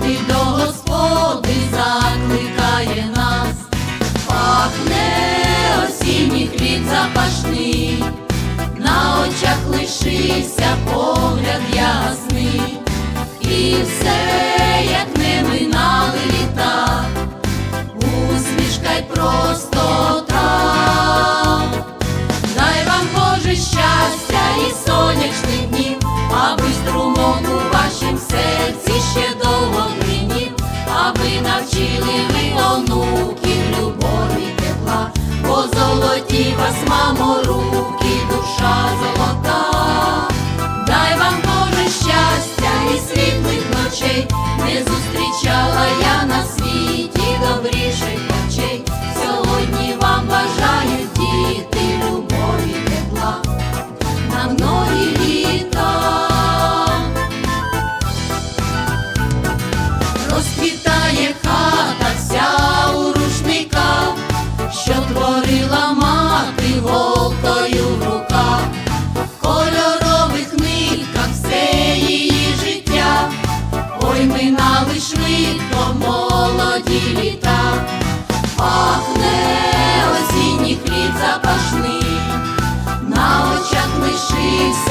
ти до Господи закликає нас, пахне осінній хліб запашний, на очах лишився по.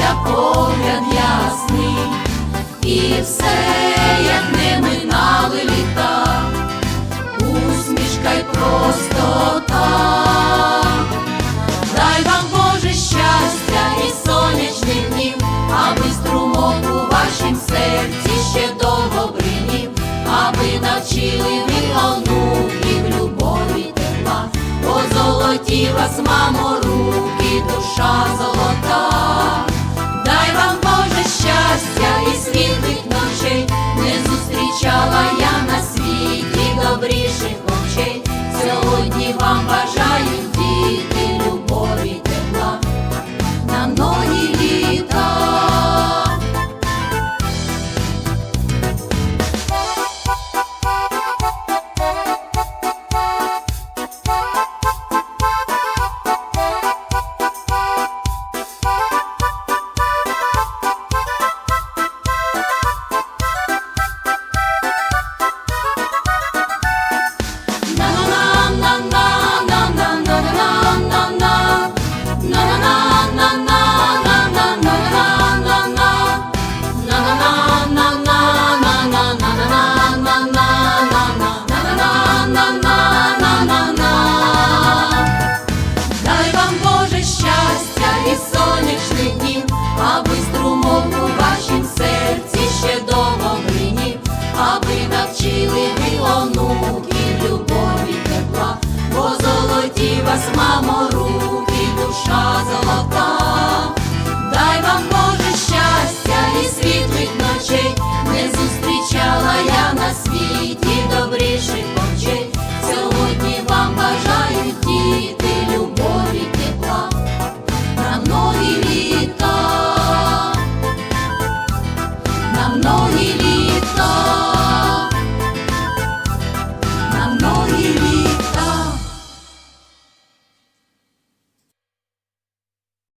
Лишився погляд ясний, і все, як не минали літа, усмішка й простота. Дай вам Боже щастя і сонячних днів, аби струмок у вашім серці ще довго бринів, аби навчили ви онуків любові тепла, бо золоті вас, мамо, руки, душа золота. Боже щастя і світлих ночей, не зустрічала я на світі добріших очей. Сьогодні вам бажають і сонячних днів, аби струмок у вашім серці ще довго бринів, аби навчили ви онуків любові тепла, бо золоті вас, мамо, руки,